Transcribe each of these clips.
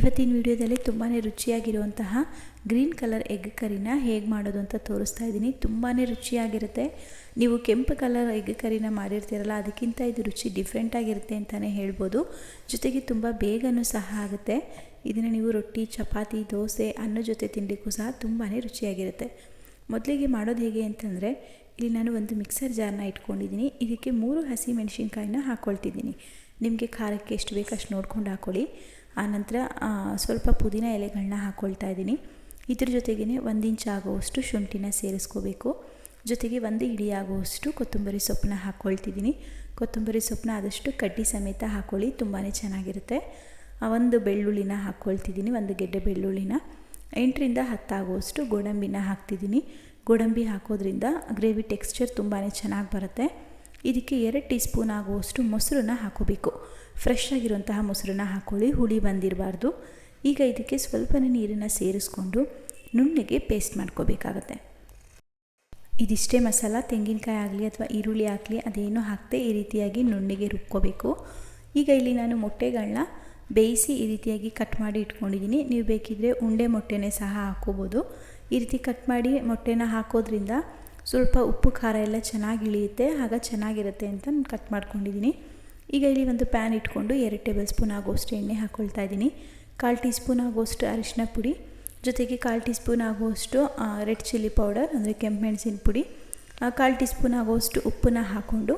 ಇವತ್ತಿನ ವಿಡಿಯೋದಲ್ಲಿ ತುಂಬಾ ರುಚಿಯಾಗಿರುವಂತಹ ಗ್ರೀನ್ ಕಲರ್ ಎಗ್ ಕರಿನ ಹೇಗೆ ಮಾಡೋದು ಅಂತ ತೋರಿಸ್ತಾ ಇದ್ದೀನಿ. ತುಂಬಾ ರುಚಿಯಾಗಿರುತ್ತೆ. ನೀವು ಕೆಂಪು ಕಲರ್ ಎಗ್ ಕರಿನ ಮಾಡಿರ್ತೀರಲ್ಲ, ಅದಕ್ಕಿಂತ ಇದು ರುಚಿ ಡಿಫ್ರೆಂಟಾಗಿರುತ್ತೆ ಅಂತಲೇ ಹೇಳ್ಬೋದು. ಜೊತೆಗೆ ತುಂಬ ಬೇಗನೂ ಸಹ ಆಗುತ್ತೆ. ಇದನ್ನು ನೀವು ರೊಟ್ಟಿ, ಚಪಾತಿ, ದೋಸೆ, ಅನ್ನ ಜೊತೆ ತಿಂಡಿಗೂ ಸಹ ತುಂಬಾ ರುಚಿಯಾಗಿರುತ್ತೆ. ಮೊದಲಿಗೆ ಮಾಡೋದು ಹೇಗೆ ಅಂತಂದರೆ, ಇಲ್ಲಿ ನಾನು ಒಂದು ಮಿಕ್ಸರ್ ಜಾರ್ನ ಇಟ್ಕೊಂಡಿದ್ದೀನಿ. ಇದಕ್ಕೆ ಮೂರು ಹಸಿ ಮೆಣಸಿನ್ಕಾಯಿನ ಹಾಕ್ಕೊಳ್ತಿದ್ದೀನಿ ನಿಮಗೆ ಖಾರಕ್ಕೆ ಎಷ್ಟು ಬೇಕು ಅಷ್ಟು ನೋಡ್ಕೊಂಡು ಹಾಕ್ಕೊಳ್ಳಿ ಆನಂತರ ಸ್ವಲ್ಪ ಪುದೀನ ಎಲೆಗಳನ್ನ ಹಾಕ್ಕೊಳ್ತಾ ಇದ್ದೀನಿ. ಇದ್ರ ಜೊತೆಗೇ ಒಂದು ಇಂಚ್ ಆಗುವಷ್ಟು ಶುಂಠಿನ ಸೇರಿಸ್ಕೋಬೇಕು. ಜೊತೆಗೆ ಒಂದು ಇಡಿ ಆಗುವಷ್ಟು ಕೊತ್ತಂಬರಿ ಸೊಪ್ಪನ್ನ ಹಾಕ್ಕೊಳ್ತಿದ್ದೀನಿ ಕೊತ್ತಂಬರಿ ಸೊಪ್ಪನ್ನ ಆದಷ್ಟು ಕಡ್ಡಿ ಸಮೇತ ಹಾಕ್ಕೊಳ್ಳಿ ತುಂಬಾ ಚೆನ್ನಾಗಿರುತ್ತೆ. ಒಂದು ಬೆಳ್ಳುಳ್ಳಿನ ಹಾಕ್ಕೊಳ್ತಿದ್ದೀನಿ ಒಂದು ಗೆಡ್ಡೆ ಬೆಳ್ಳುಳ್ಳಿನ. ಎಂಟರಿಂದ ಹತ್ತಾಗುವಷ್ಟು ಗೋಡಂಬಿನ ಹಾಕ್ತಿದ್ದೀನಿ. ಗೋಡಂಬಿ ಹಾಕೋದ್ರಿಂದ ಗ್ರೇವಿ ಟೆಕ್ಸ್ಚರ್ ತುಂಬಾ ಚೆನ್ನಾಗಿ ಬರುತ್ತೆ. ಇದಕ್ಕೆ ಎರಡು ಟೀ ಸ್ಪೂನ್ ಆಗುವಷ್ಟು ಮೊಸರನ್ನ ಹಾಕೋಬೇಕು. ಫ್ರೆಶ್ ಆಗಿರುವಂತಹ ಮೊಸರನ್ನ ಹಾಕೊಳ್ಳಿ, ಹುಳಿ ಬಂದಿರಬಾರ್ದು. ಈಗ ಇದಕ್ಕೆ ಸ್ವಲ್ಪನೇ ನೀರನ್ನು ಸೇರಿಸ್ಕೊಂಡು ನುಣ್ಣಗೆ ಪೇಸ್ಟ್ ಮಾಡ್ಕೋಬೇಕಾಗತ್ತೆ. ಇದಿಷ್ಟೇ ಮಸಾಲ, ತೆಂಗಿನಕಾಯಿ ಆಗಲಿ ಅಥವಾ ಈರುಳ್ಳಿ ಆಗಲಿ ಅದೇನೂ ಹಾಕದೆ ಈ ರೀತಿಯಾಗಿ ನುಣ್ಣಿಗೆ ರುಬ್ಕೋಬೇಕು. ಈಗ ಇಲ್ಲಿ ನಾನು ಮೊಟ್ಟೆಗಳನ್ನ ಬೇಯಿಸಿ ಈ ರೀತಿಯಾಗಿ ಕಟ್ ಮಾಡಿ ಇಟ್ಕೊಂಡಿದ್ದೀನಿ. ನೀವು ಬೇಕಿದ್ದರೆ ಉಂಡೆ ಮೊಟ್ಟೆನೇ ಸಹ ಹಾಕೋಬೋದು ಈ ರೀತಿ ಕಟ್ ಮಾಡಿ ಮೊಟ್ಟೆನ ಹಾಕೋದ್ರಿಂದ ಸ್ವಲ್ಪ ಉಪ್ಪು, ಖಾರ ಎಲ್ಲ ಚೆನ್ನಾಗಿ ಇಳಿಯುತ್ತೆ. ಆಗ ಚೆನ್ನಾಗಿರುತ್ತೆ ಅಂತ ನಾನು ಕಟ್ ಮಾಡ್ಕೊಂಡಿದ್ದೀನಿ ಈಗ ಇಲ್ಲಿ ಒಂದು ಪ್ಯಾನ್ ಇಟ್ಕೊಂಡು ಎರಡು ಟೇಬಲ್ ಸ್ಪೂನ್ ಆಗೋಷ್ಟು ಎಣ್ಣೆ ಹಾಕ್ಕೊಳ್ತಾ ಇದ್ದೀನಿ ಕಾಲು ಟೀ ಸ್ಪೂನ್ ಆಗೋಷ್ಟು ಅರಿಶಿನ ಪುಡಿ. ಜೊತೆಗೆ ಕಾಲು ಟೀ ಸ್ಪೂನ್ ಆಗುವಷ್ಟು ರೆಡ್ ಚಿಲ್ಲಿ ಪೌಡರ್ ಅಂದರೆ ಕೆಂಪು ಮೆಣಸಿನ ಪುಡಿ. ಕಾಲು ಟೀ ಸ್ಪೂನ್ ಆಗುವಷ್ಟು ಉಪ್ಪನ್ನ ಹಾಕ್ಕೊಂಡು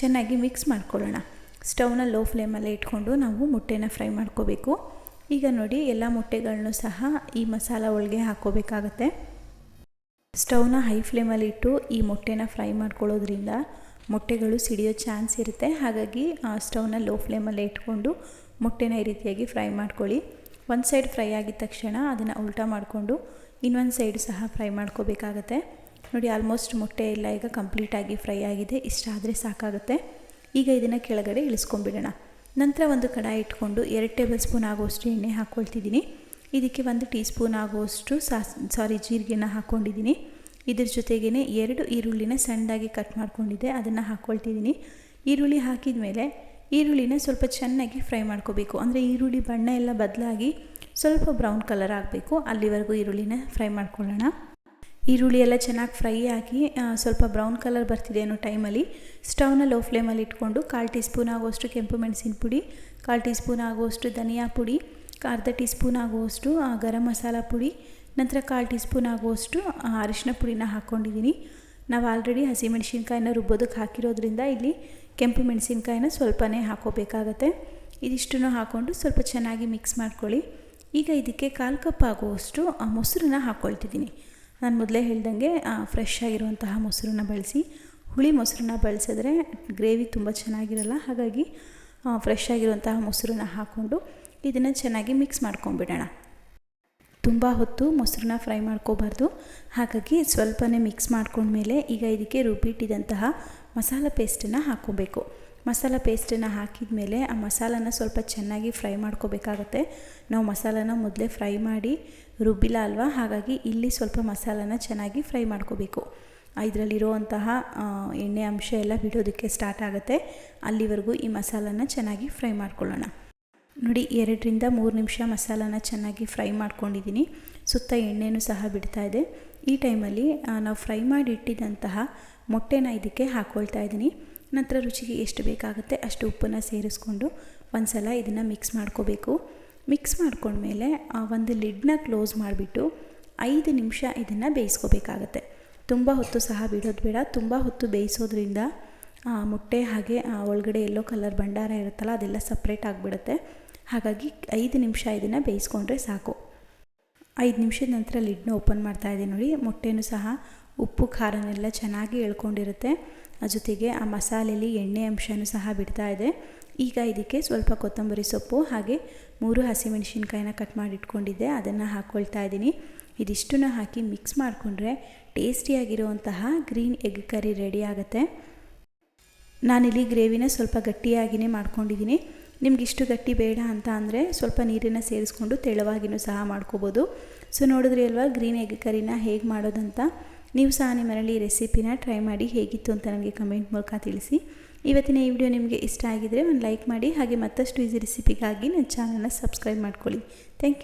ಚೆನ್ನಾಗಿ ಮಿಕ್ಸ್ ಮಾಡ್ಕೊಳ್ಳೋಣ. ಸ್ಟವ್ನ ಲೋ ಫ್ಲೇಮಲ್ಲೇ ಇಟ್ಕೊಂಡು ನಾವು ಮೊಟ್ಟೆನ ಫ್ರೈ ಮಾಡ್ಕೋಬೇಕು. ಈಗ ನೋಡಿ, ಎಲ್ಲ ಮೊಟ್ಟೆಗಳನ್ನು ಸಹ ಈ ಮಸಾಲ ಒಳಗೆ ಹಾಕ್ಕೋಬೇಕಾಗತ್ತೆ. ಸ್ಟವ್ನ ಹೈ ಫ್ಲೇಮಲ್ಲಿ ಇಟ್ಟು ಈ ಮೊಟ್ಟೆನ ಫ್ರೈ ಮಾಡ್ಕೊಳ್ಳೋದ್ರಿಂದ ಮೊಟ್ಟೆಗಳು ಸಿಡಿಯೋ ಚಾನ್ಸ್ ಇರುತ್ತೆ. ಹಾಗಾಗಿ ಸ್ಟವ್ನ ಲೋ ಫ್ಲೇಮಲ್ಲೇ ಇಟ್ಕೊಂಡು ಮೊಟ್ಟೆನ ಈ ರೀತಿಯಾಗಿ ಫ್ರೈ ಮಾಡ್ಕೊಳ್ಳಿ. ಒಂದು ಸೈಡ್ ಫ್ರೈ ಆಗಿದ ತಕ್ಷಣ ಅದನ್ನು ಉಲ್ಟಾ ಮಾಡಿಕೊಂಡು ಇನ್ನೊಂದು ಸೈಡ್ ಸಹ ಫ್ರೈ ಮಾಡ್ಕೋಬೇಕಾಗತ್ತೆ. ನೋಡಿ, ಆಲ್ಮೋಸ್ಟ್ ಮೊಟ್ಟೆ ಎಲ್ಲ ಈಗ ಕಂಪ್ಲೀಟಾಗಿ ಫ್ರೈ ಆಗಿದೆ. ಇಷ್ಟ ಆದರೆ ಸಾಕಾಗುತ್ತೆ. ಈಗ ಇದನ್ನು ಕೆಳಗಡೆ ಇಳಿಸ್ಕೊಂಬಿಡೋಣ ನಂತರ ಒಂದು ಕಡಾಯಿ ಇಟ್ಕೊಂಡು ಎರಡು ಟೇಬಲ್ ಸ್ಪೂನ್ ಆಗೋಷ್ಟು ಎಣ್ಣೆ ಹಾಕ್ಕೊಳ್ತಿದ್ದೀನಿ. ಇದಕ್ಕೆ ಒಂದು ಟೀ ಸ್ಪೂನ್ ಆಗುವಷ್ಟು ಸಾಸ್, ಸಾರಿ, ಜೀರಿಗೆನ ಹಾಕ್ಕೊಂಡಿದ್ದೀನಿ. ಇದ್ರ ಜೊತೆಗೇ ಎರಡು ಈರುಳ್ಳಿನ ಸಣ್ಣದಾಗಿ ಕಟ್ ಮಾಡ್ಕೊಂಡಿದ್ದೆ, ಅದನ್ನು ಹಾಕ್ಕೊಳ್ತಿದ್ದೀನಿ ಈರುಳ್ಳಿ ಹಾಕಿದ ಮೇಲೆ ಈರುಳ್ಳಿನ ಸ್ವಲ್ಪ ಚೆನ್ನಾಗಿ ಫ್ರೈ ಮಾಡ್ಕೋಬೇಕು. ಅಂದರೆ ಈರುಳ್ಳಿ ಬಣ್ಣ ಎಲ್ಲ ಬದಲಾಗಿ ಸ್ವಲ್ಪ ಬ್ರೌನ್ ಕಲರ್ ಆಗಬೇಕು. ಅಲ್ಲಿವರೆಗೂ ಈರುಳ್ಳಿನ ಫ್ರೈ ಮಾಡ್ಕೊಳ್ಳೋಣ. ಈರುಳ್ಳಿ ಎಲ್ಲ ಚೆನ್ನಾಗಿ ಫ್ರೈ ಆಗಿ ಸ್ವಲ್ಪ ಬ್ರೌನ್ ಕಲರ್ ಬರ್ತಿದೆ ಅನ್ನೋ ಟೈಮಲ್ಲಿ ಸ್ಟವ್ನ ಲೋ ಫ್ಲೇಮಲ್ಲಿ ಇಟ್ಕೊಂಡು ಕಾಲು ಟೀ ಸ್ಪೂನ್ ಆಗುವಷ್ಟು ಕೆಂಪು ಮೆಣಸಿನ ಪುಡಿ ಕಾಲು ಟೀ ಸ್ಪೂನ್ ಆಗುವಷ್ಟು ಧನಿಯಾ ಪುಡಿ ಅರ್ಧ ಟೀ ಸ್ಪೂನ್ ಆಗುವಷ್ಟು ಗರಂ ಮಸಾಲ ಪುಡಿ, ನಂತರ ಕಾಲು ಟೀ ಸ್ಪೂನ್ ಆಗುವಷ್ಟು ಅರಿಶಿನ ಪುಡಿನ ಹಾಕ್ಕೊಂಡಿದ್ದೀನಿ ನಾವು ಆಲ್ರೆಡಿ ಹಸಿಮೆಣಸಿನ್ಕಾಯಿನ ರುಬ್ಬೋದಕ್ಕೆ ಹಾಕಿರೋದ್ರಿಂದ ಇಲ್ಲಿ ಕೆಂಪು ಮೆಣಸಿನ್ಕಾಯಿನ ಸ್ವಲ್ಪನೇ ಹಾಕೋಬೇಕಾಗತ್ತೆ. ಇದಿಷ್ಟನ್ನು ಹಾಕ್ಕೊಂಡು ಸ್ವಲ್ಪ ಚೆನ್ನಾಗಿ ಮಿಕ್ಸ್ ಮಾಡ್ಕೊಳ್ಳಿ. ಈಗ ಇದಕ್ಕೆ ಕಾಲು ಕಪ್ ಆಗುವಷ್ಟು ಮೊಸರನ್ನ ಹಾಕ್ಕೊಳ್ತಿದ್ದೀನಿ ನಾನು ಮೊದಲೇ ಹೇಳ್ದಂಗೆ ಫ್ರೆಶ್ ಆಗಿರುವಂತಹ ಮೊಸರನ್ನ ಬಳಸಿ. ಹುಳಿ ಮೊಸರನ್ನ ಬಳಸಿದ್ರೆ ಗ್ರೇವಿ ತುಂಬ ಚೆನ್ನಾಗಿರಲ್ಲ, ಹಾಗಾಗಿ ಫ್ರೆಶ್ ಆಗಿರುವಂತಹ ಮೊಸರನ್ನ ಹಾಕ್ಕೊಂಡು ಇದನ್ನು ಚೆನ್ನಾಗಿ ಮಿಕ್ಸ್ ಮಾಡ್ಕೊಂಬಿಡೋಣ ತುಂಬ ಹೊತ್ತು ಮೊಸರನ್ನ ಫ್ರೈ ಮಾಡ್ಕೋಬಾರ್ದು. ಹಾಗಾಗಿ ಸ್ವಲ್ಪನೇ ಮಿಕ್ಸ್ ಮಾಡ್ಕೊಂಡ್ಮೇಲೆ ಈಗ ಇದಕ್ಕೆ ರುಬ್ಬಿಟ್ಟಿದಂತಹ ಮಸಾಲ ಪೇಸ್ಟನ್ನು ಹಾಕ್ಕೋಬೇಕು. ಮಸಾಲ ಪೇಸ್ಟನ್ನು ಹಾಕಿದ ಮೇಲೆ ಆ ಮಸಾಲನ ಸ್ವಲ್ಪ ಚೆನ್ನಾಗಿ ಫ್ರೈ ಮಾಡ್ಕೋಬೇಕಾಗತ್ತೆ. ನಾವು ಮಸಾಲನ ಮೊದಲೇ ಫ್ರೈ ಮಾಡಿ ರುಬ್ಬಿಲ್ಲ ಅಲ್ವಾ? ಹಾಗಾಗಿ ಇಲ್ಲಿ ಸ್ವಲ್ಪ ಮಸಾಲನ ಚೆನ್ನಾಗಿ ಫ್ರೈ ಮಾಡ್ಕೋಬೇಕು. ಇದರಲ್ಲಿರುವಂತಹ ಎಣ್ಣೆ ಅಂಶ ಎಲ್ಲ ಬಿಡೋದಕ್ಕೆ ಸ್ಟಾರ್ಟ್ ಆಗುತ್ತೆ. ಅಲ್ಲಿವರೆಗೂ ಈ ಮಸಾಲನ ಚೆನ್ನಾಗಿ ಫ್ರೈ ಮಾಡ್ಕೊಳ್ಳೋಣ. ನೋಡಿ, ಎರಡರಿಂದ ಮೂರು ನಿಮಿಷ ಮಸಾಲಾನ ಚೆನ್ನಾಗಿ ಫ್ರೈ ಮಾಡ್ಕೊಂಡಿದ್ದೀನಿ. ಸುತ್ತ ಎಣ್ಣೆನೂ ಸಹ ಬಿಡ್ತಾ ಇದೆ. ಈ ಟೈಮಲ್ಲಿ ನಾವು ಫ್ರೈ ಮಾಡಿ ಇಟ್ಟಿದ್ದಂತಹ ಮೊಟ್ಟೆನ ಇದಕ್ಕೆ ಹಾಕ್ಕೊಳ್ತಾ ಇದ್ದೀನಿ. ನಂತರ ರುಚಿಗೆ ಎಷ್ಟು ಬೇಕಾಗುತ್ತೆ ಅಷ್ಟು ಉಪ್ಪನ್ನು ಸೇರಿಸ್ಕೊಂಡು ಒಂದು ಸಲ ಇದನ್ನು ಮಿಕ್ಸ್ ಮಾಡ್ಕೋಬೇಕು. ಮಿಕ್ಸ್ ಮಾಡ್ಕೊಂಡ್ಮೇಲೆ ಒಂದು ಲಿಡ್ನ ಕ್ಲೋಸ್ ಮಾಡಿಬಿಟ್ಟು ಐದು ನಿಮಿಷ ಇದನ್ನು ಬೇಯಿಸ್ಕೋಬೇಕಾಗತ್ತೆ. ತುಂಬ ಹೊತ್ತು ಸಹ ಬಿಡೋದು ಬೇಡ. ತುಂಬ ಹೊತ್ತು ಬೇಯಿಸೋದ್ರಿಂದ ಮೊಟ್ಟೆ ಹಾಗೆ ಒಳಗಡೆ ಎಲ್ಲೋ ಕಲರ್ ಭಂಡಾರ ಇರುತ್ತಲ್ಲ, ಅದೆಲ್ಲ ಸಪ್ರೇಟ್ ಆಗಿಬಿಡುತ್ತೆ. ಹಾಗಾಗಿ ಐದು ನಿಮಿಷ ಇದನ್ನು ಬೇಯಿಸ್ಕೊಂಡ್ರೆ ಸಾಕು. ಐದು ನಿಮಿಷದ ನಂತರ ಲಿಡ್ನ ಓಪನ್ ಮಾಡ್ತಾ ಇದ್ದೀನಿ ನೋಡಿ. ಮೊಟ್ಟೆನೂ ಸಹ ಉಪ್ಪು, ಖಾರನೆಲ್ಲ ಚೆನ್ನಾಗಿ ಎಳ್ಕೊಂಡಿರುತ್ತೆ. ಜೊತೆಗೆ ಆ ಮಸಾಲೆಯಲ್ಲಿ ಎಣ್ಣೆ ಅಂಶನೂ ಸಹ ಬಿಡ್ತಾ ಇದೆ. ಈಗ ಇದಕ್ಕೆ ಸ್ವಲ್ಪ ಕೊತ್ತಂಬರಿ ಸೊಪ್ಪು ಹಾಗೆ ಮೂರು ಹಸಿಮೆಣಸಿನ್ಕಾಯಿನ ಕಟ್ ಮಾಡಿ ಇಟ್ಕೊಂಡಿದ್ದೆ ಅದನ್ನು ಹಾಕ್ಕೊಳ್ತಾ ಇದ್ದೀನಿ. ಇದಿಷ್ಟನ್ನು ಹಾಕಿ ಮಿಕ್ಸ್ ಮಾಡಿಕೊಂಡ್ರೆ ಟೇಸ್ಟಿಯಾಗಿರುವಂತಹ ಗ್ರೀನ್ ಎಗ್ ಕರಿ ರೆಡಿ ಆಗುತ್ತೆ. ನಾನಿಲ್ಲಿ ಗ್ರೇವಿನ ಸ್ವಲ್ಪ ಗಟ್ಟಿಯಾಗಿಯೇ ಮಾಡ್ಕೊಂಡಿದ್ದೀನಿ. ನಿಮ್ಗೆ ಇಷ್ಟು ಗಟ್ಟಿ ಬೇಡ ಅಂತ ಅಂದರೆ ಸ್ವಲ್ಪ ನೀರನ್ನು ಸೇರಿಸ್ಕೊಂಡು ತೆಳುವಾಗಿನೂ ಸಹ ಮಾಡ್ಕೋಬೋದು. ಸೊ ನೋಡಿದ್ರಿ ಅಲ್ವಾ ಗ್ರೀನ್ ಎಗ್ ಕರಿನ ಹೇಗೆ ಮಾಡೋದಂತ? ನೀವು ಸಹ ನಿಮ್ಮ ಮನೇಲಿ ಈ ರೆಸಿಪಿನ ಟ್ರೈ ಮಾಡಿ ಹೇಗಿತ್ತು ಅಂತ ನನಗೆ ಕಮೆಂಟ್ ಮೂಲಕ ತಿಳಿಸಿ. ಇವತ್ತಿನ ಈ ವಿಡಿಯೋ ನಿಮಗೆ ಇಷ್ಟ ಆಗಿದರೆ ಒಂದು ಲೈಕ್ ಮಾಡಿ, ಹಾಗೆ ಮತ್ತಷ್ಟು ಈಸಿ ರೆಸಿಪಿಗಾಗಿ ನನ್ನ ಚಾನಲ್ನ ಸಬ್ಸ್ಕ್ರೈಬ್ ಮಾಡ್ಕೊಳ್ಳಿ. Thank you